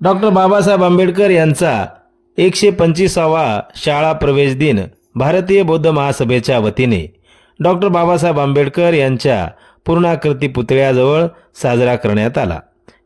Doctor Babasaheb Ambedkar यांचा एकशे पंचवीसावा शाळा प्रवेश दिन भारतीय बौद्ध महासभेच्या वतीने डॉक्टर बाबासाहेब आंबेडकर यांच्या पूर्णाकृती पुतळ्याजवळ साजरा करण्यात आला.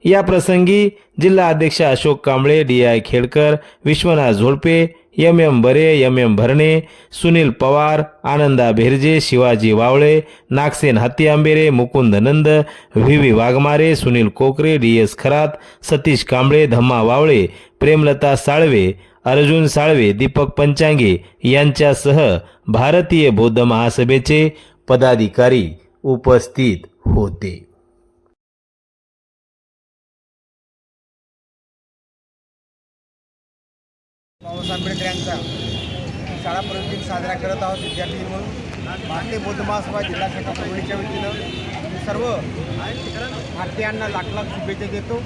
या प्रसंगी जिल्हा अध्यक्ष Ashok Kamble D I Khedkar Vishwanath Zodpe M M Bare M M Bharne Sunil Pawar Ananda Bherje Shivaji Wawale Nagsen Hatti Ambere Mukund Nand V V Waghmare Sunil Kokare D S Kharat Satish Kamble Dhamma Wawale Premlata Salve Arjun Salve Deepak Panchange यांच्यासह भारतीय बौद्ध महासभेचे पदाधिकारी उपस्थित होते. बाबासाहेब आंबेडकर यांचा शाळा प्रवेश दिन साजरा करत आहोत विद्यार्थी म्हणून. भारतीय बौद्ध महासभा जिल्हा शाखा परभणीच्या वतीनं सर्व भारतीयांना लाख लाख शुभेच्छा देतो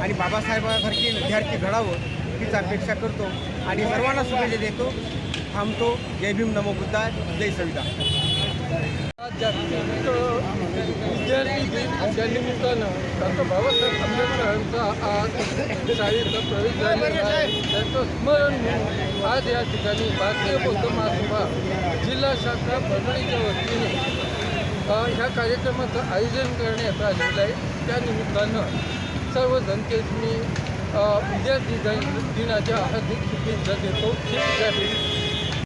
आणि बाबासाहेबांसारखे विद्यार्थी घडावं हीच अपेक्षा करतो आणि सर्वांना शुभेच्छा देतो. थांबतो. जय भीम. नमो बुद्धाय. जय सविता. जागतिक विद्यार्थी दिन त्या निमित्तानं डॉक्टर बाबासाहेब आंबेडकरांचा आज शाळेचा प्रवेश झालेला आहे त्यांचं स्मरण म्हणून आज या ठिकाणी भारतीय बौद्ध महासभा जिल्हा शाखा परभणीच्या वतीने ह्या कार्यक्रमाचं आयोजन करण्यात आलेलं आहे त्या निमित्तानं सर्व जनतेस मी अ, विद्यार्थी दिन- दिनाच्या हार्दिक शुभेच्छा देतो. विद्यार्थी